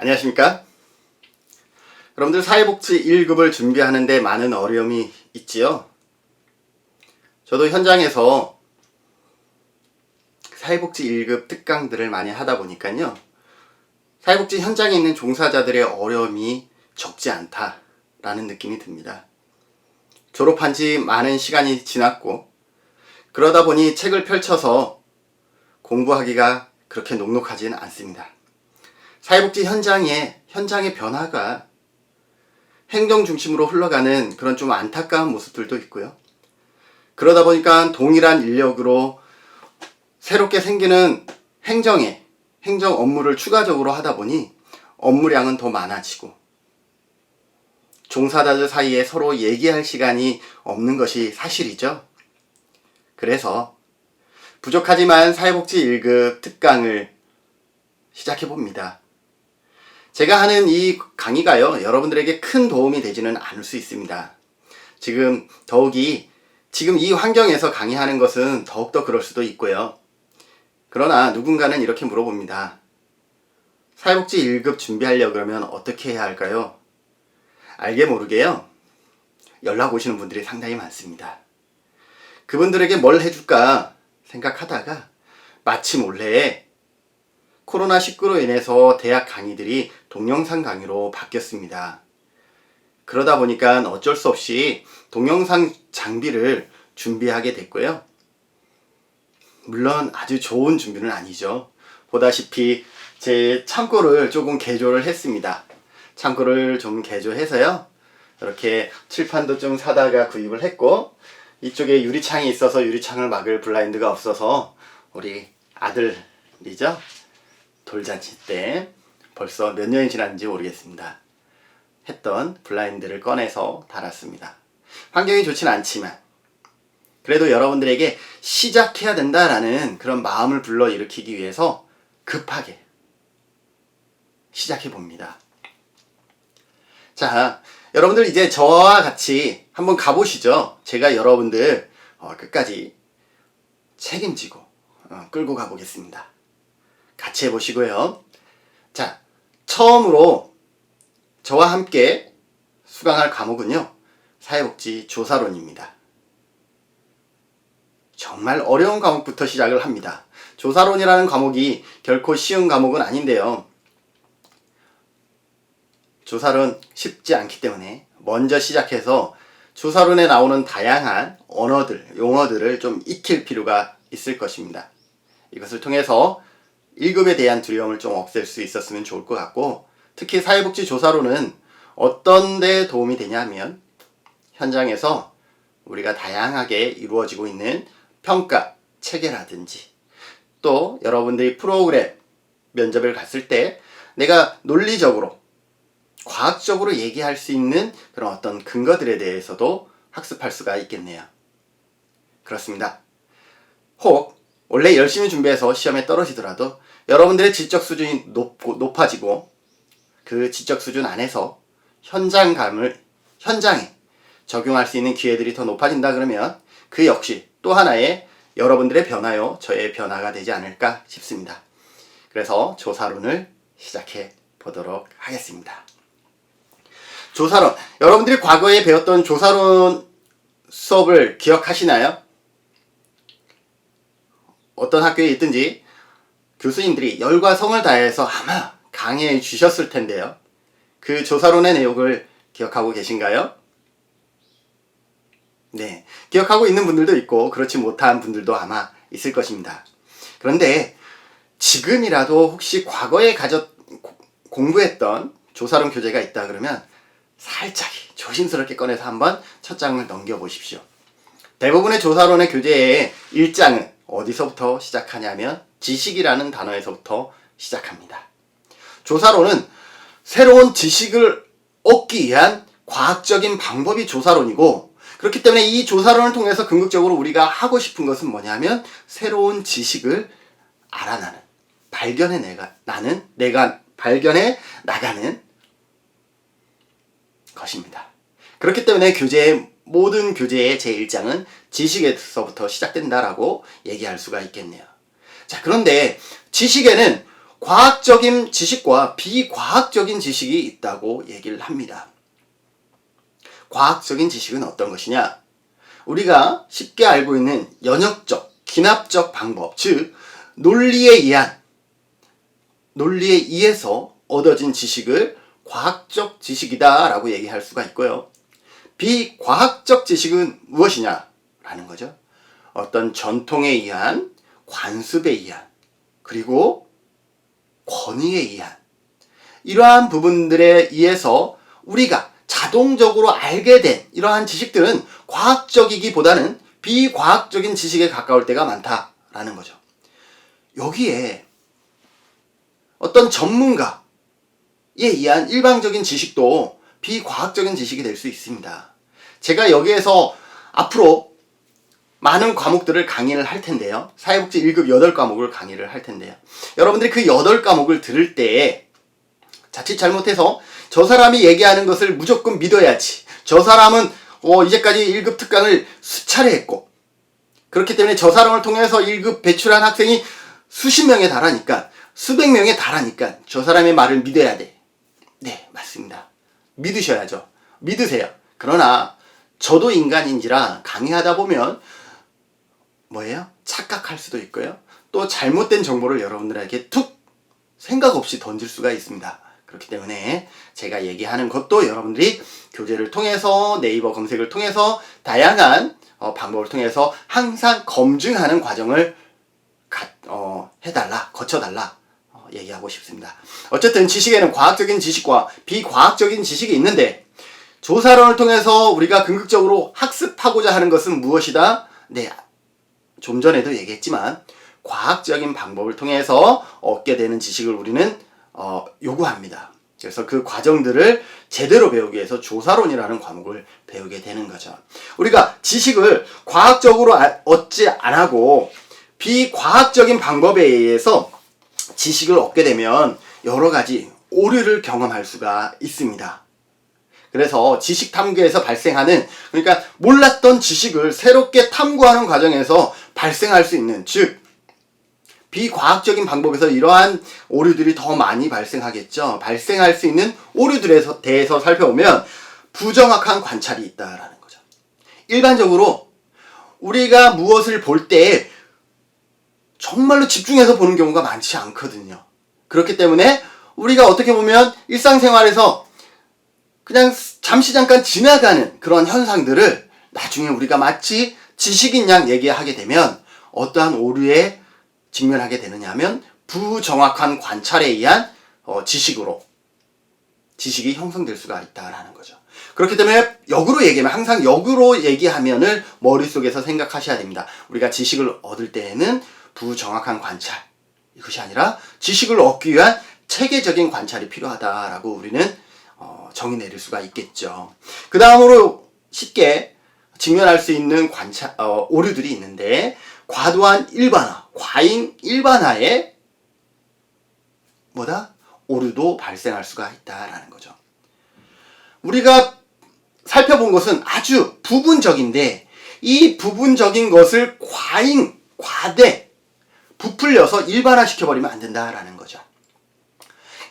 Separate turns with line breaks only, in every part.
안녕하십니까? 여러분들 사회복지 1급을 준비하는데 많은 어려움이 있지요? 저도 현장에서 사회복지 1급 특강들을 많이 하다 보니까요. 사회복지 현장에 있는 종사자들의 어려움이 적지 않다라는 느낌이 듭니다. 졸업한 지 많은 시간이 지났고, 그러다 보니 책을 펼쳐서 공부하기가 그렇게 녹록하지는 않습니다. 사회복지 현장의 현장의 변화가 행정 중심으로 흘러가는 그런 좀 안타까운 모습들도 있고요. 그러다 보니까 동일한 인력으로 새롭게 생기는 행정에 행정 업무를 추가적으로 하다 보니 업무량은 더 많아지고 종사자들 사이에 서로 얘기할 시간이 없는 것이 사실이죠. 그래서 부족하지만 사회복지 1급 특강을 시작해 봅니다. 제가 하는 이 강의가요, 여러분들에게 큰 도움이 되지는 않을 수 있습니다. 지금 더욱이 지금 이 환경에서 강의하는 것은 더욱더 그럴 수도 있고요. 그러나 누군가는 이렇게 물어봅니다. 사회복지 1급 준비하려 그러면 어떻게 해야 할까요? 알게 모르게요. 연락 오시는 분들이 상당히 많습니다. 그분들에게 뭘 해줄까 생각하다가 마치 몰래 코로나19로 인해서 대학 강의들이 동영상 강의로 바뀌었습니다. 그러다 보니까 어쩔 수 없이 동영상 장비를 준비하게 됐고요. 물론 아주 좋은 준비는 아니죠. 보다시피 제 창고를 조금 개조를 했습니다. 창고를 좀 개조해서요. 이렇게 칠판도 좀 사다가 구입을 했고 이쪽에 유리창이 있어서 유리창을 막을 블라인드가 없어서 우리 아들이죠. 돌잔치 때 벌써 몇 년이 지났는지 모르겠습니다. 했던 블라인드를 꺼내서 달았습니다. 환경이 좋진 않지만 그래도 여러분들에게 시작해야 된다라는 그런 마음을 불러일으키기 위해서 급하게 시작해 봅니다. 자, 여러분들 이제 저와 같이 한번 가보시죠. 제가 여러분들 어, 끝까지 책임지고 어, 끌고 가보겠습니다. 같이 해보시고요. 자, 처음으로 저와 함께 수강할 과목은요. 사회복지 조사론입니다. 정말 어려운 과목부터 시작을 합니다. 조사론이라는 과목이 결코 쉬운 과목은 아닌데요. 조사론 쉽지 않기 때문에 먼저 시작해서 조사론에 나오는 다양한 언어들, 용어들을 좀 익힐 필요가 있을 것입니다. 이것을 통해서 1급에 대한 두려움을 좀 없앨 수 있었으면 좋을 것 같고 특히 사회복지 조사로는 어떤 데 도움이 되냐면 현장에서 우리가 다양하게 이루어지고 있는 평가 체계라든지 또 여러분들이 프로그램 면접을 갔을 때 내가 논리적으로 과학적으로 얘기할 수 있는 그런 어떤 근거들에 대해서도 학습할 수가 있겠네요. 그렇습니다. 혹 원래 열심히 준비해서 시험에 떨어지더라도 여러분들의 지적 수준이 높고, 높아지고 그 지적 수준 안에서 현장감을 현장에 적용할 수 있는 기회들이 더 높아진다 그러면 그 역시 또 하나의 여러분들의 변화요 저의 변화가 되지 않을까 싶습니다. 그래서 조사론을 시작해 보도록 하겠습니다. 조사론 여러분들이 과거에 배웠던 조사론 수업을 기억하시나요? 어떤 학교에 있든지 교수님들이 열과 성을 다해서 아마 강의해 주셨을 텐데요. 그 조사론의 내용을 기억하고 계신가요? 네. 기억하고 있는 분들도 있고, 그렇지 못한 분들도 아마 있을 것입니다. 그런데 지금이라도 혹시 과거에 가졌, 공부했던 조사론 교재가 있다 그러면 살짝 조심스럽게 꺼내서 한번 첫 장을 넘겨보십시오. 대부분의 조사론의 교재의 1장은 어디서부터 시작하냐면 지식이라는 단어에서부터 시작합니다. 조사론은 새로운 지식을 얻기 위한 과학적인 방법이 조사론이고 그렇기 때문에 이 조사론을 통해서 궁극적으로 우리가 하고 싶은 것은 뭐냐면 새로운 지식을 알아나는 발견해 내가 나는 내가 발견해 나가는 것입니다. 그렇기 때문에 교재의 모든 교재의 제1장은 지식에서부터 시작된다라고 얘기할 수가 있겠네요. 자, 그런데 지식에는 과학적인 지식과 비과학적인 지식이 있다고 얘기를 합니다. 과학적인 지식은 어떤 것이냐? 우리가 쉽게 알고 있는 연역적, 기납적 방법, 즉 논리에 의한 논리에 의해서 얻어진 지식을 과학적 지식이다라고 얘기할 수가 있고요. 비과학적 지식은 무엇이냐? 라는 거죠. 어떤 전통에 의한, 관습에 의한, 그리고 권위에 의한, 이러한 부분들에 의해서 우리가 자동적으로 알게 된 이러한 지식들은 과학적이기보다는 비과학적인 지식에 가까울 때가 많다라는 거죠. 여기에 어떤 전문가에 의한 일방적인 지식도 비과학적인 지식이 될 수 있습니다. 제가 여기에서 앞으로 많은 과목들을 강의를 할 텐데요. 사회복지 1급 8과목을 강의를 할 텐데요. 여러분들이 그 8과목을 들을 때에 자칫 잘못해서 저 사람이 얘기하는 것을 무조건 믿어야지. 저 사람은 어, 이제까지 1급 특강을 수차례 했고 그렇기 때문에 저 사람을 통해서 1급 배출한 학생이 수십 명에 달하니까 수백 명에 달하니까 저 사람의 말을 믿어야 돼. 네, 맞습니다. 믿으셔야죠. 믿으세요. 그러나 저도 인간인지라 강의하다 보면 뭐예요? 착각할 수도 있고요. 또 잘못된 정보를 여러분들에게 툭 생각 없이 던질 수가 있습니다. 그렇기 때문에 제가 얘기하는 것도 여러분들이 교재를 통해서 네이버 검색을 통해서 다양한 어, 방법을 통해서 항상 검증하는 과정을 가, 어, 해달라, 거쳐달라 어, 얘기하고 싶습니다. 어쨌든 지식에는 과학적인 지식과 비과학적인 지식이 있는데 조사론을 통해서 우리가 궁극적으로 학습하고자 하는 것은 무엇이다? 네, 좀 전에도 얘기했지만 과학적인 방법을 통해서 얻게 되는 지식을 우리는 어, 요구합니다. 그래서 그 과정들을 제대로 배우기 위해서 조사론이라는 과목을 배우게 되는 거죠. 우리가 지식을 과학적으로 아- 얻지 않고 비과학적인 방법에 의해서 지식을 얻게 되면 여러 가지 오류를 경험할 수가 있습니다. 그래서 지식 탐구에서 발생하는 그러니까 몰랐던 지식을 새롭게 탐구하는 과정에서 발생할 수 있는 즉 비과학적인 방법에서 이러한 오류들이 더 많이 발생하겠죠. 발생할 수 있는 오류들에 대해서 살펴보면 부정확한 관찰이 있다라는 거죠. 일반적으로 우리가 무엇을 볼 때 정말로 집중해서 보는 경우가 많지 않거든요. 그렇기 때문에 우리가 어떻게 보면 일상생활에서 그냥 잠시 잠깐 지나가는 그런 현상들을 나중에 우리가 마치 지식인 양 얘기하게 되면 어떠한 오류에 직면하게 되느냐 하면 부정확한 관찰에 의한 어, 지식으로 지식이 형성될 수가 있다라는 거죠. 그렇기 때문에 역으로 얘기하면 항상 역으로 얘기하면을 머릿속에서 생각하셔야 됩니다. 우리가 지식을 얻을 때에는 부정확한 관찰 이것이 아니라 지식을 얻기 위한 체계적인 관찰이 필요하다라고 우리는 어, 정의 내릴 수가 있겠죠. 그 다음으로 쉽게 직면할 수 있는 관찰 어, 오류들이 있는데 과도한 일반화, 과잉 일반화에 뭐다? 오류도 발생할 수가 있다라는 거죠. 우리가 살펴본 것은 아주 부분적인데 이 부분적인 것을 과잉, 과대, 부풀려서 일반화 시켜버리면 안 된다라는 거죠.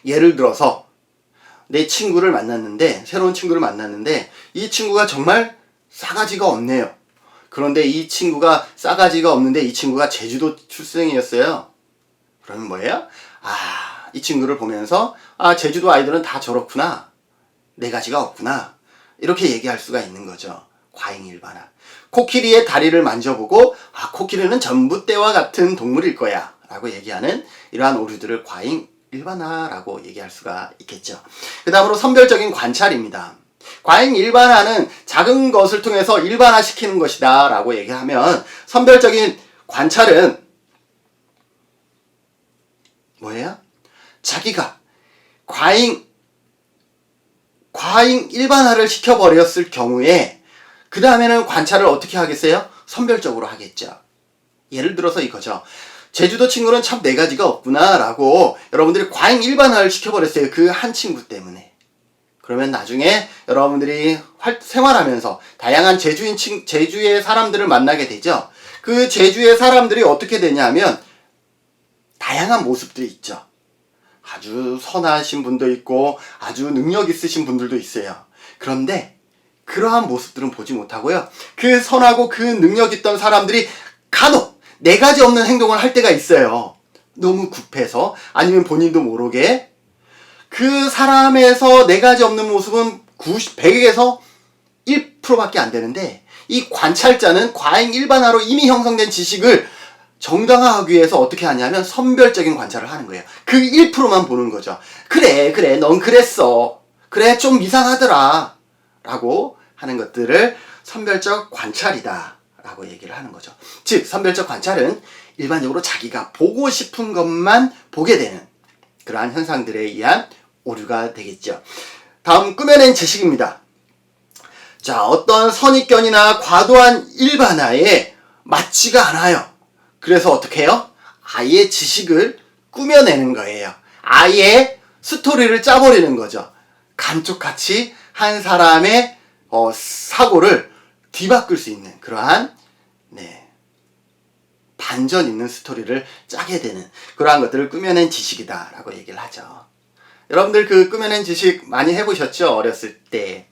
예를 들어서 내 친구를 만났는데 새로운 친구를 만났는데 이 친구가 정말 싸가지가 없네요. 그런데 이 친구가 싸가지가 없는데 이 친구가 제주도 출생이었어요. 그러면 뭐예요? 아, 이 친구를 보면서 아, 제주도 아이들은 다 저렇구나. 네 가지가 없구나. 이렇게 얘기할 수가 있는 거죠. 과잉 일반화. 코끼리의 다리를 만져보고 아, 코끼리는 전봇대와 같은 동물일 거야. 라고 얘기하는 이러한 오류들을 과잉 일반화라고 얘기할 수가 있겠죠. 그 다음으로 선별적인 관찰입니다. 과잉 일반화는 작은 것을 통해서 일반화시키는 것이다 라고 얘기하면 선별적인 관찰은 뭐예요? 자기가 과잉 과잉 일반화를 시켜버렸을 경우에 그 다음에는 관찰을 어떻게 하겠어요? 선별적으로 하겠죠. 예를 들어서 이거죠. 제주도 친구는 참 네 가지가 없구나 라고 여러분들이 과잉 일반화를 시켜버렸어요. 그 한 친구 때문에. 그러면 나중에 여러분들이 활, 생활하면서 다양한 제주인 친, 제주의 사람들을 만나게 되죠. 그 제주의 사람들이 어떻게 되냐 하면 다양한 모습들이 있죠. 아주 선하신 분도 있고 아주 능력 있으신 분들도 있어요. 그런데 그러한 모습들은 보지 못하고요. 그 선하고 그 능력 있던 사람들이 간혹 네 가지 없는 행동을 할 때가 있어요. 너무 급해서 아니면 본인도 모르게 그 사람에서 네 가지 없는 모습은 90, 100에서 1%밖에 안 되는데 이 관찰자는 과잉 일반화로 이미 형성된 지식을 정당화하기 위해서 어떻게 하냐면 선별적인 관찰을 하는 거예요. 그 1%만 보는 거죠. 그래, 그래, 넌 그랬어. 그래, 좀 이상하더라. 라고 하는 것들을 선별적 관찰이다. 라고 얘기를 하는 거죠. 즉, 선별적 관찰은 일반적으로 자기가 보고 싶은 것만 보게 되는 그러한 현상들에 의한 오류가 되겠죠. 다음, 꾸며낸 지식입니다. 자, 어떤 선입견이나 과도한 일반화에 맞지가 않아요. 그래서 어떻게 해요? 아예 지식을 꾸며내는 거예요. 아예 스토리를 짜버리는 거죠. 감쪽같이 한 사람의 어, 사고를 뒤바꿀 수 있는 그러한 네, 반전 있는 스토리를 짜게 되는 그러한 것들을 꾸며낸 지식이다라고 얘기를 하죠. 여러분들 그 꾸며낸 지식 많이 해보셨죠? 어렸을 때.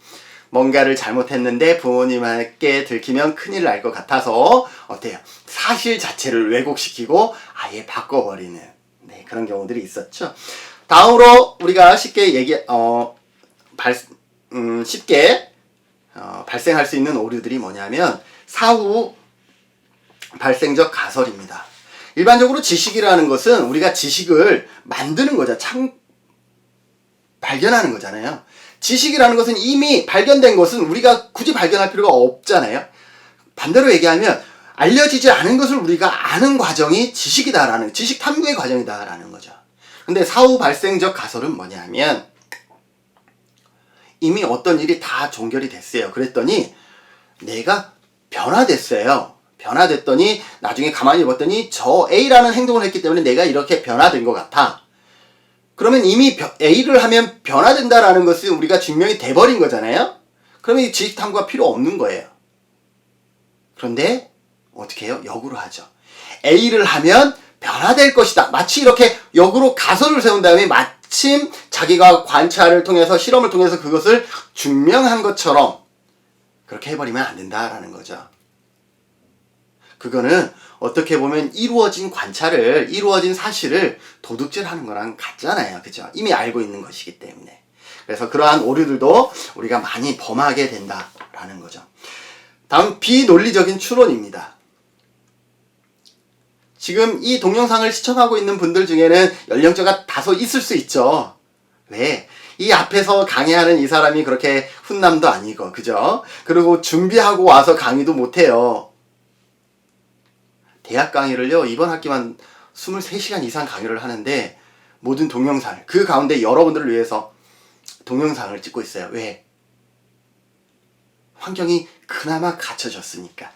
뭔가를 잘못했는데 부모님에게 들키면 큰일 날 것 같아서 어때요? 사실 자체를 왜곡시키고 아예 바꿔버리는 네, 그런 경우들이 있었죠. 다음으로 우리가 쉽게 얘기 어 발, 음, 쉽게 어, 발생할 수 있는 오류들이 뭐냐면 사후 발생적 가설입니다. 일반적으로 지식이라는 것은 우리가 지식을 만드는 거죠. 창 발견하는 거잖아요. 지식이라는 것은 이미 발견된 것은 우리가 굳이 발견할 필요가 없잖아요. 반대로 얘기하면 알려지지 않은 것을 우리가 아는 과정이 지식이다라는 지식 탐구의 과정이다라는 거죠. 근데 사후 발생적 가설은 뭐냐면 이미 어떤 일이 다 종결이 됐어요. 그랬더니 내가 변화됐어요. 변화됐더니 나중에 가만히 봤더니 저 A라는 행동을 했기 때문에 내가 이렇게 변화된 것 같아. 그러면 이미 A를 하면 변화된다라는 것은 우리가 증명이 돼버린 거잖아요? 그러면 이 지식 탐구가 필요 없는 거예요. 그런데 어떻게 해요? 역으로 하죠. A를 하면 변화될 것이다. 마치 이렇게 역으로 가설을 세운 다음에 마 침 자기가 관찰을 통해서 실험을 통해서 그것을 증명한 것처럼 그렇게 해버리면 안 된다라는 거죠. 그거는 어떻게 보면 이루어진 관찰을, 이루어진 사실을 도둑질 하는 거랑 같잖아요. 그죠? 이미 알고 있는 것이기 때문에. 그래서 그러한 오류들도 우리가 많이 범하게 된다라는 거죠. 다음, 비논리적인 추론입니다. 지금 이 동영상을 시청하고 있는 분들 중에는 연령대가 다소 있을 수 있죠. 왜? 이 앞에서 강의하는 이 사람이 그렇게 훈남도 아니고, 그죠? 그리고 준비하고 와서 강의도 못해요. 대학 강의를요, 이번 학기만 23시간 이상 강의를 하는데, 모든 동영상, 그 가운데 여러분들을 위해서 동영상을 찍고 있어요. 왜? 환경이 그나마 갖춰졌으니까.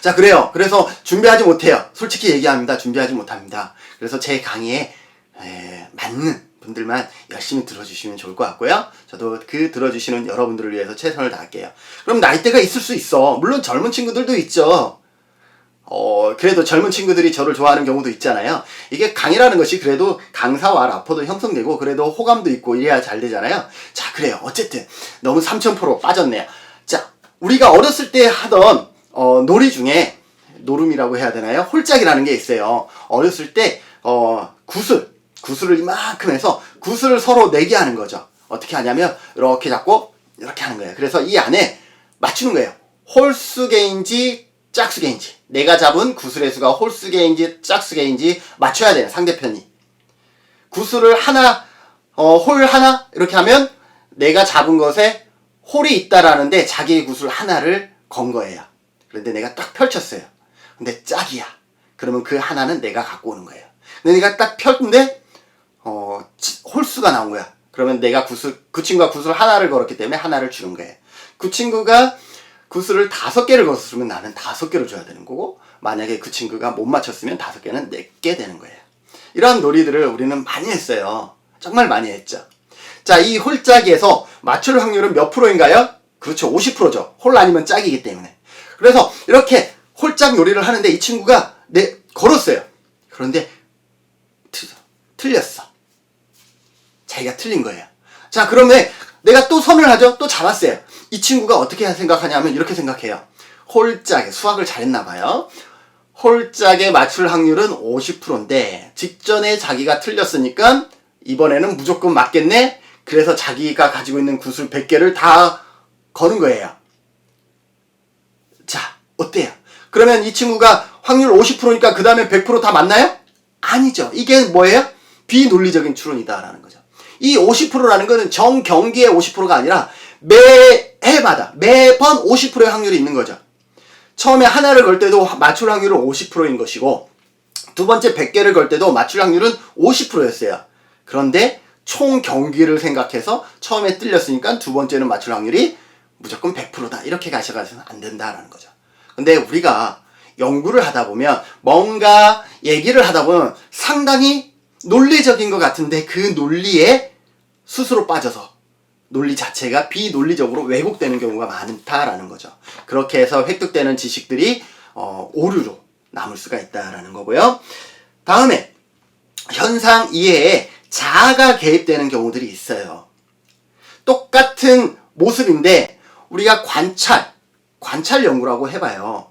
자, 그래요. 그래서 준비하지 못해요. 솔직히 얘기합니다. 준비하지 못합니다. 그래서 제 강의에 에, 맞는 분들만 열심히 들어주시면 좋을 것 같고요. 저도 그 들어주시는 여러분들을 위해서 최선을 다할게요. 그럼 나이대가 있을 수 있어. 물론 젊은 친구들도 있죠. 어, 그래도 젊은 친구들이 저를 좋아하는 경우도 있잖아요. 이게 강의라는 것이 그래도 강사와 라퍼도 형성되고 그래도 호감도 있고 이래야 잘 되잖아요. 자, 그래요. 어쨌든 너무 3000% 빠졌네요. 자, 우리가 어렸을 때 하던 어, 놀이 중에 노름이라고 해야 되나요? 홀짝이라는 게 있어요. 어렸을 때 어, 구슬, 구슬을 이만큼 해서 구슬을 서로 내게 하는 거죠. 어떻게 하냐면 이렇게 잡고 이렇게 하는 거예요. 그래서 이 안에 맞추는 거예요. 홀수 개인지 짝수 개인지 내가 잡은 구슬의 수가 홀수 개인지 짝수 개인지 맞춰야 돼요. 상대편이. 구슬을 하나 어, 홀 하나 이렇게 하면 내가 잡은 것에 홀이 있다라는데 자기의 구슬 하나를 건 거예요. 그런데 내가 딱 펼쳤어요. 근데 짝이야. 그러면 그 하나는 내가 갖고 오는 거예요. 근데 내가 딱 폈는데 어, 치- 홀수가 나온 거야. 그러면 내가 구슬 그 친구가 구슬 하나를 걸었기 때문에 하나를 주는 거예요. 그 친구가 구슬을 다섯 개를 걸었으면 나는 다섯 개를 줘야 되는 거고 만약에 그 친구가 못 맞췄으면 다섯 개는 내게 되는 거예요. 이러한 놀이들을 우리는 많이 했어요. 정말 많이 했죠. 자, 이 홀짝에서 맞출 확률은 몇 프로인가요? 그렇죠. 50%죠. 홀 아니면 짝이기 때문에. 그래서 이렇게 홀짝 놀이를 하는데 이 친구가 내 걸었어요. 그런데 틀, 틀렸어. 자기가 틀린 거예요. 자, 그러면 내가 또 선을 하죠? 또 잡았어요. 이 친구가 어떻게 생각하냐면 이렇게 생각해요. 홀짝에 수학을 잘했나 봐요. 홀짝에 맞출 확률은 50%인데 직전에 자기가 틀렸으니까 이번에는 무조건 맞겠네. 그래서 자기가 가지고 있는 구슬 100개를 다 거는 거예요. 자, 어때요? 그러면 이 친구가 확률 50%니까 그 다음에 100%다 맞나요? 아니죠. 이게 뭐예요? 비논리적인 추론이다라는 거죠. 이 50%라는 거는 정 경기의 50%가 아니라 매 해마다 매번 50%의 확률이 있는 거죠. 처음에 하나를 걸 때도 맞출 확률은 50%인 것이고 두 번째 100개를 걸 때도 맞출 확률은 50%였어요. 그런데 총 경기를 생각해서 처음에 뜰렸으니까 두 번째는 맞출 확률이 무조건 100%다. 이렇게 가셔가지고는 안 된다라는 거죠. 근데 우리가 연구를 하다 보면 뭔가 얘기를 하다 보면 상당히 논리적인 것 같은데 그 논리에 스스로 빠져서 논리 자체가 비논리적으로 왜곡되는 경우가 많다라는 거죠. 그렇게 해서 획득되는 지식들이 어, 오류로 남을 수가 있다라는 거고요. 다음에 현상 이해에 자아가 개입되는 경우들이 있어요. 똑같은 모습인데 우리가 관찰, 관찰 연구라고 해봐요.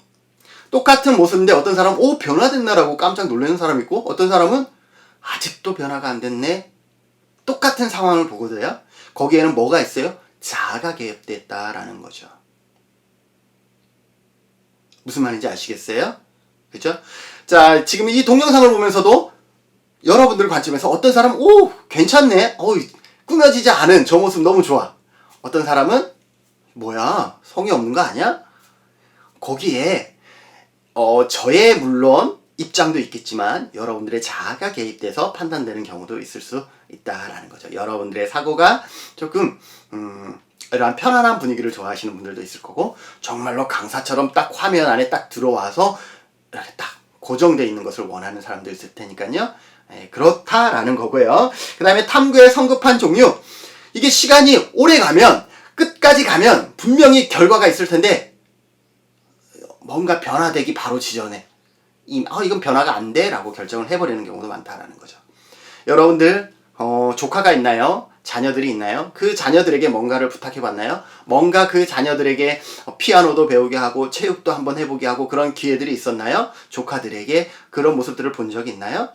똑같은 모습인데 어떤 사람은 오 변화됐나라고 깜짝 놀라는 사람 있고 어떤 사람은 아직도 변화가 안 됐네. 똑같은 상황을 보거든요. 거기에는 뭐가 있어요? 자아가 개입됐다라는 거죠. 무슨 말인지 아시겠어요? 그죠? 자, 지금 이 동영상을 보면서도 여러분들 관점에서 어떤 사람은 오 괜찮네, 어 꾸며지지 않은 저 모습 너무 좋아. 어떤 사람은 뭐야 성이 없는 거 아니야? 거기에 어 저의 물론 입장도 있겠지만 여러분들의 자아가 개입돼서 판단되는 경우도 있을 수 있다라는 거죠. 여러분들의 사고가 조금 음, 이러한 편안한 분위기를 좋아하시는 분들도 있을 거고 정말로 강사처럼 딱 화면 안에 딱 들어와서 이렇게 딱 고정돼 있는 것을 원하는 사람도 있을 테니까요. 예, 그렇다라는 거고요. 그 다음에 탐구의 성급한 종류. 이게 시간이 오래 가면 끝까지 가면 분명히 결과가 있을 텐데 뭔가 변화되기 바로 지전에 이, 어, 이건 변화가 안 돼. 라고 결정을 해버리는 경우도 많다라는 거죠. 여러분들, 어, 조카가 있나요? 자녀들이 있나요? 그 자녀들에게 뭔가를 부탁해 봤나요? 뭔가 그 자녀들에게 피아노도 배우게 하고 체육도 한번 해보게 하고 그런 기회들이 있었나요? 조카들에게 그런 모습들을 본 적이 있나요?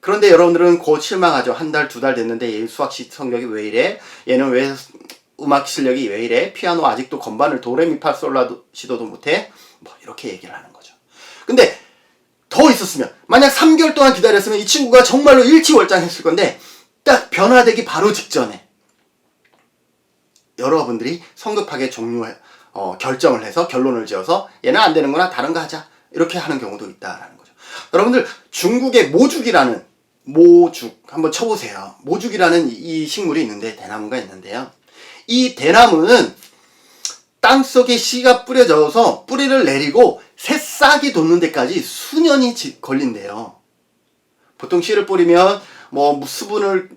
그런데 여러분들은 곧 실망하죠. 한 달, 두 달 됐는데 얘 수학 시 성적이 왜 이래? 얘는 왜 음악 실력이 왜 이래? 피아노 아직도 건반을 도레미파솔라 시도도 못해? 뭐 이렇게 얘기를 하는 거죠. 근데 더 있었으면 만약 3개월 동안 기다렸으면 이 친구가 정말로 일치월장했을 건데 딱 변화되기 바로 직전에 여러분들이 성급하게 종료 어, 결정을 해서 결론을 지어서 얘는 안 되는구나 다른 거 하자 이렇게 하는 경우도 있다라는 거죠. 여러분들 중국의 모죽이라는 모죽 한번 쳐보세요. 모죽이라는 이 식물이 있는데 대나무가 있는데요. 이 대나무는 땅 속에 씨가 뿌려져서 뿌리를 내리고 새싹이 돋는 데까지 수년이 지, 걸린대요. 보통 씨를 뿌리면 뭐 수분을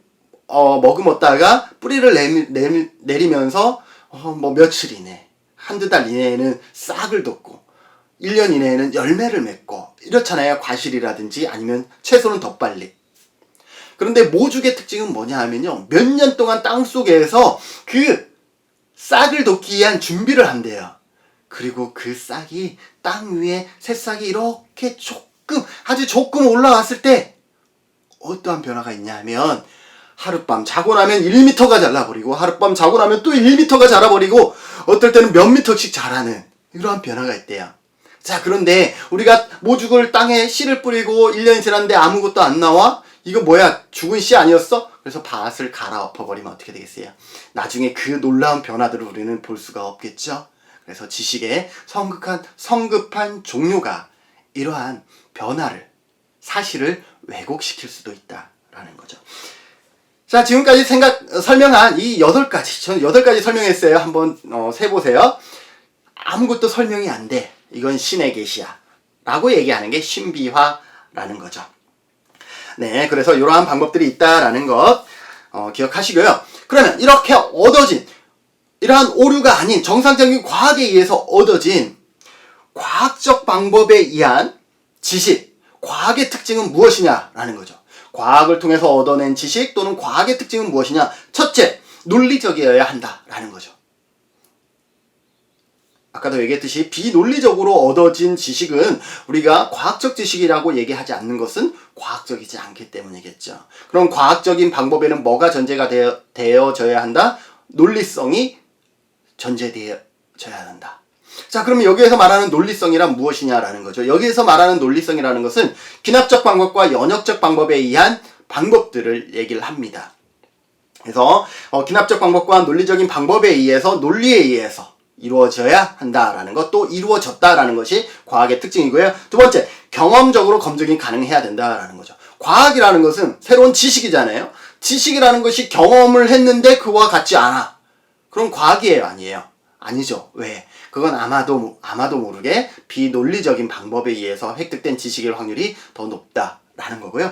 어, 머금었다가 뿌리를 내리, 내리, 내리면서 어, 뭐 며칠 이내, 한두 달 이내에는 싹을 돋고 1년 이내에는 열매를 맺고 이렇잖아요. 과실이라든지 아니면 채소는 더 빨리. 그런데 모죽의 특징은 뭐냐 하면요. 몇 년 동안 땅 속에서 그 싹을 돋기 위한 준비를 한대요. 그리고 그 싹이 땅 위에 새싹이 이렇게 조금, 아주 조금 올라왔을 때 어떠한 변화가 있냐면 하룻밤 자고 나면 1m가 잘라버리고 하룻밤 자고 나면 또 1m가 자라버리고 어떨 때는 몇 미터씩 자라는 이러한 변화가 있대요. 자, 그런데 우리가 모죽을 땅에 씨를 뿌리고 1년이 지났는데 아무것도 안 나와? 이거 뭐야? 죽은 씨 아니었어? 그래서 밭을 갈아엎어버리면 어떻게 되겠어요? 나중에 그 놀라운 변화들을 우리는 볼 수가 없겠죠? 그래서 지식의 성급한, 성급한 종료가 이러한 변화를, 사실을 왜곡시킬 수도 있다라는 거죠. 자, 지금까지 생각, 설명한 이 여덟 가지, 저는 여덟 가지 설명했어요. 한번, 어, 세보세요. 아무것도 설명이 안 돼. 이건 신의 계시야. 라고 얘기하는 게 신비화라는 거죠. 네, 그래서 이러한 방법들이 있다라는 것, 어, 기억하시고요. 그러면 이렇게 얻어진, 이러한 오류가 아닌 정상적인 과학에 의해서 얻어진 과학적 방법에 의한 지식, 과학의 특징은 무엇이냐라는 거죠. 과학을 통해서 얻어낸 지식 또는 과학의 특징은 무엇이냐? 첫째, 논리적이어야 한다라는 거죠. 아까도 얘기했듯이 비논리적으로 얻어진 지식은 우리가 과학적 지식이라고 얘기하지 않는 것은 과학적이지 않기 때문이겠죠. 그럼 과학적인 방법에는 뭐가 전제가 되어, 되어져야 한다? 논리성이 전제되어져야 한다. 자, 그러면 여기에서 말하는 논리성이란 무엇이냐라는 거죠. 여기에서 말하는 논리성이라는 것은 기납적 방법과 연역적 방법에 의한 방법들을 얘기를 합니다. 그래서 어, 기납적 방법과 논리적인 방법에 의해서 논리에 의해서 이루어져야 한다라는 것, 또 이루어졌다라는 것이 과학의 특징이고요. 두 번째, 경험적으로 검증이 가능해야 된다라는 거죠. 과학이라는 것은 새로운 지식이잖아요. 지식이라는 것이 경험을 했는데 그와 같지 않아. 그럼 과학이에요, 아니에요? 아니죠. 왜? 그건 아마도 아마도 모르게 비논리적인 방법에 의해서 획득된 지식일 확률이 더 높다라는 거고요.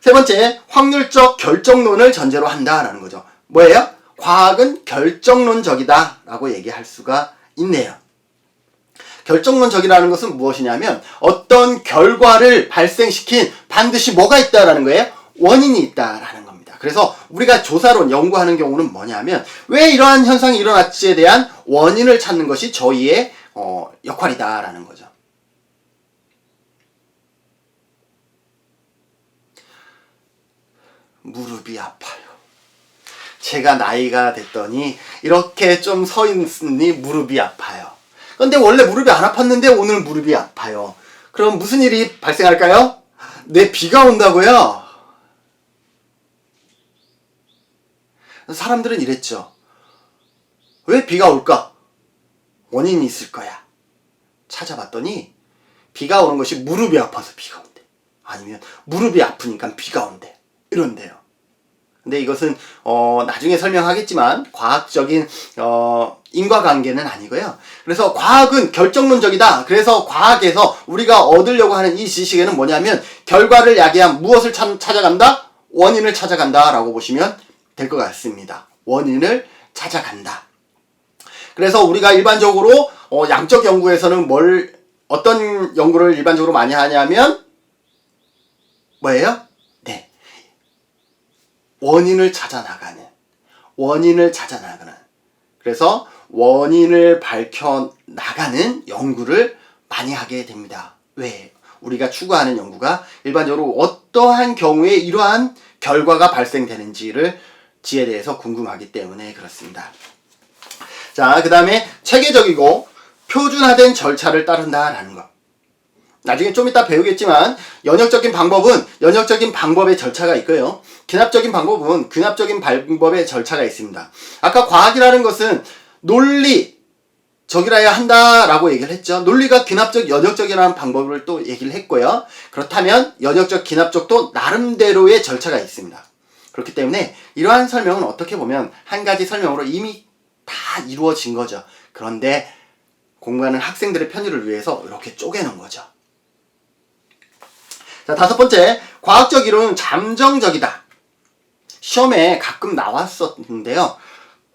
세 번째, 확률적 결정론을 전제로 한다라는 거죠. 뭐예요? 과학은 결정론적이다 라고 얘기할 수가 있네요. 결정론적이라는 것은 무엇이냐면 어떤 결과를 발생시킨 반드시 뭐가 있다라는 거예요? 원인이 있다라는 겁니다. 그래서 우리가 조사론 연구하는 경우는 뭐냐면 왜 이러한 현상이 일어났지에 대한 원인을 찾는 것이 저희의 어, 역할이다라는 거죠. 무릎이 아파요. 제가 나이가 됐더니 이렇게 좀 서 있으니 무릎이 아파요. 근데 원래 무릎이 안 아팠는데 오늘 무릎이 아파요. 그럼 무슨 일이 발생할까요? 내 비가 온다고요? 사람들은 이랬죠. 왜 비가 올까? 원인이 있을 거야. 찾아봤더니 비가 오는 것이 무릎이 아파서 비가 온대. 아니면 무릎이 아프니까 비가 온대. 이런데요. 근데 이것은 어 나중에 설명하겠지만 과학적인 어 인과관계는 아니고요. 그래서 과학은 결정론적이다. 그래서 과학에서 우리가 얻으려고 하는 이 지식에는 뭐냐면 결과를 야기한 무엇을 찾, 찾아간다? 원인을 찾아간다라고 보시면 될 것 같습니다. 원인을 찾아간다. 그래서 우리가 일반적으로 어 양적 연구에서는 뭘 어떤 연구를 일반적으로 많이 하냐면 뭐예요? 네. 원인을 찾아 나가는 원인을 찾아 나가는 그래서 원인을 밝혀 나가는 연구를 많이 하게 됩니다. 왜? 우리가 추구하는 연구가 일반적으로 어떠한 경우에 이러한 결과가 발생되는지를 지에 대해서 궁금하기 때문에 그렇습니다. 자, 그 다음에 체계적이고 표준화된 절차를 따른다라는 것. 나중에 좀 이따 배우겠지만 연역적인 방법은 연역적인 방법의 절차가 있고요. 귀납적인 방법은 귀납적인 방법의 절차가 있습니다. 아까 과학이라는 것은 논리 적이라야 한다라고 얘기를 했죠. 논리가 귀납적, 연역적이라는 방법을 또 얘기를 했고요. 그렇다면 연역적, 귀납적도 나름대로의 절차가 있습니다. 그렇기 때문에 이러한 설명은 어떻게 보면 한 가지 설명으로 이미 다 이루어진 거죠. 그런데 공부하는 학생들의 편의를 위해서 이렇게 쪼개놓은 거죠. 자, 다섯 번째, 과학적 이론은 잠정적이다. 시험에 가끔 나왔었는데요.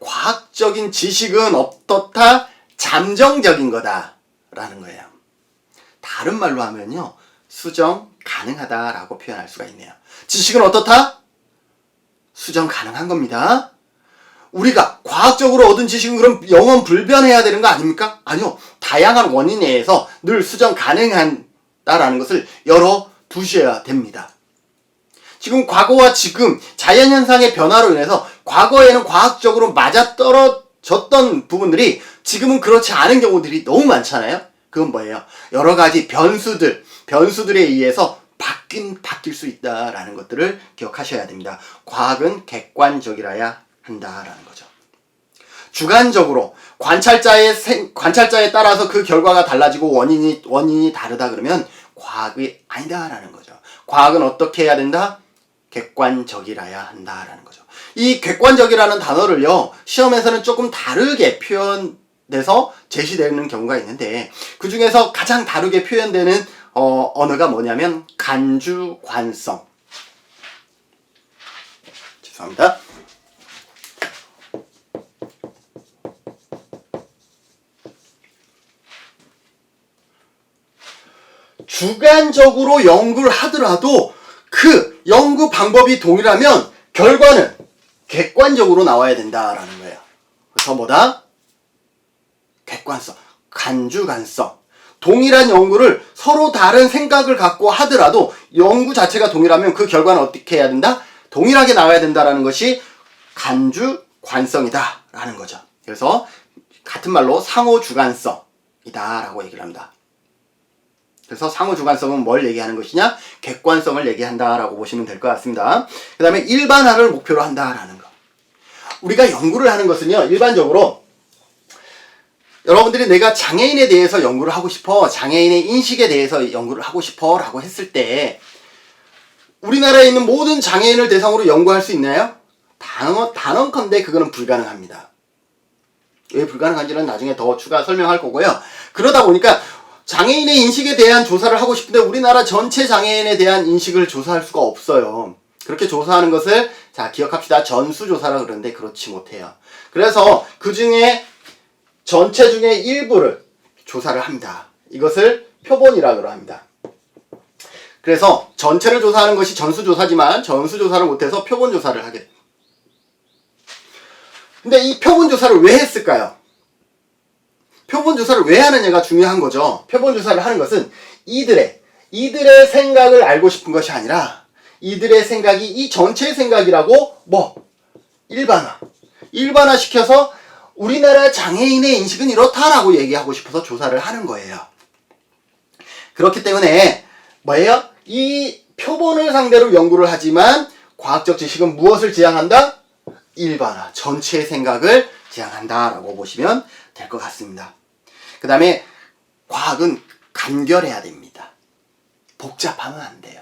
과학적인 지식은 어떻다? 잠정적인 거다. 라는 거예요. 다른 말로 하면요. 수정 가능하다라고 표현할 수가 있네요. 지식은 어떻다? 수정 가능한 겁니다. 우리가 과학적으로 얻은 지식은 그럼 영원 불변해야 되는 거 아닙니까? 아니요. 다양한 원인에 의해서 늘 수정 가능한다라는 것을 열어 두셔야 됩니다. 지금 과거와 지금 자연현상의 변화로 인해서 과거에는 과학적으로 맞아떨어졌던 부분들이 지금은 그렇지 않은 경우들이 너무 많잖아요. 그건 뭐예요? 여러 가지 변수들, 변수들에 의해서 바뀐, 바뀔 수 있다라는 것들을 기억하셔야 됩니다. 과학은 객관적이라야 한다라는 거죠. 주관적으로 관찰자의 생, 관찰자에 따라서 그 결과가 달라지고 원인이 원인이 다르다 그러면 과학이 아니다라는 거죠. 과학은 어떻게 해야 된다? 객관적이라야 한다라는 거죠. 이 객관적이라는 단어를요 시험에서는 조금 다르게 표현돼서 제시되는 경우가 있는데 그 중에서 가장 다르게 표현되는 어, 언어가 뭐냐면 간주관성. 죄송합니다. 주관적으로 연구를 하더라도 그 연구 방법이 동일하면 결과는 객관적으로 나와야 된다라는 거예요. 그래서 뭐다? 객관성, 간주간성. 동일한 연구를 서로 다른 생각을 갖고 하더라도 연구 자체가 동일하면 그 결과는 어떻게 해야 된다? 동일하게 나와야 된다라는 것이 간주관성이다라는 거죠. 그래서 같은 말로 상호주관성이다라고 얘기를 합니다. 그래서 상호주관성은 뭘 얘기하는 것이냐? 객관성을 얘기한다라고 보시면 될 것 같습니다. 그 다음에 일반화를 목표로 한다라는 거. 우리가 연구를 하는 것은요, 일반적으로 여러분들이 내가 장애인에 대해서 연구를 하고 싶어, 장애인의 인식에 대해서 연구를 하고 싶어 라고 했을 때, 우리나라에 있는 모든 장애인을 대상으로 연구할 수 있나요? 단언, 단언컨대 그거는 불가능합니다. 왜 불가능한지는 나중에 더 추가 설명할 거고요. 그러다 보니까 장애인의 인식에 대한 조사를 하고 싶은데 우리나라 전체 장애인에 대한 인식을 조사할 수가 없어요. 그렇게 조사하는 것을 자 기억합시다. 전수조사라 그러는데 그렇지 못해요. 그래서 그 중에 전체 중에 일부를 조사를 합니다. 이것을 표본이라고 합니다. 그래서 전체를 조사하는 것이 전수조사지만 전수조사를 못해서 표본조사를 하게 됩니다. 근데 이 표본조사를 왜 했을까요? 표본 조사를 왜 하느냐가 중요한 거죠. 표본 조사를 하는 것은 이들의, 이들의 생각을 알고 싶은 것이 아니라 이들의 생각이 이 전체의 생각이라고 뭐, 일반화. 일반화 시켜서 우리나라 장애인의 인식은 이렇다라고 얘기하고 싶어서 조사를 하는 거예요. 그렇기 때문에 뭐예요? 이 표본을 상대로 연구를 하지만 과학적 지식은 무엇을 지향한다? 일반화, 전체의 생각을 지향한다라고 보시면 될 것 같습니다. 그 다음에 과학은 간결해야 됩니다. 복잡하면 안 돼요.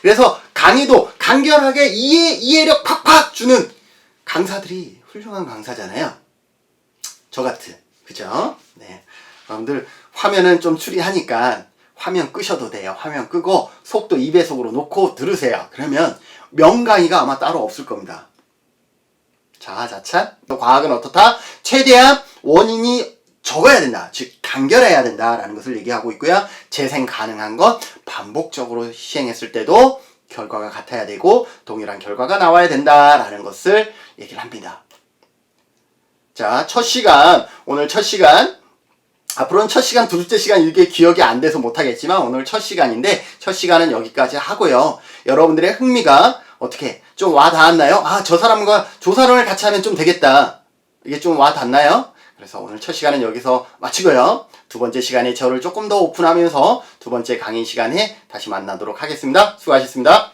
그래서 강의도 간결하게 이해, 이해력 팍팍 주는 강사들이 훌륭한 강사잖아요. 저 같은. 그죠? 네. 여러분들 화면은 좀 추리하니까 화면 끄셔도 돼요. 화면 끄고 속도 2배속으로 놓고 들으세요. 그러면 명강의가 아마 따로 없을 겁니다. 자, 자찬. 과학은 어떻다? 최대한 원인이 적어야 된다. 즉, 간결해야 된다라는 것을 얘기하고 있고요. 재생 가능한 것, 반복적으로 시행했을 때도 결과가 같아야 되고, 동일한 결과가 나와야 된다라는 것을 얘기를 합니다. 자, 첫 시간, 오늘 첫 시간, 앞으로는 첫 시간, 둘째 시간 이게 기억이 안 돼서 못하겠지만 오늘 첫 시간인데 첫 시간은 여기까지 하고요. 여러분들의 흥미가 어떻게 좀 와 닿았나요? 아, 저 사람과 조사론을 같이 하면 좀 되겠다. 이게 좀 와 닿나요? 그래서 오늘 첫 시간은 여기서 마치고요. 두 번째 시간에 저를 조금 더 오픈하면서 두 번째 강의 시간에 다시 만나도록 하겠습니다. 수고하셨습니다.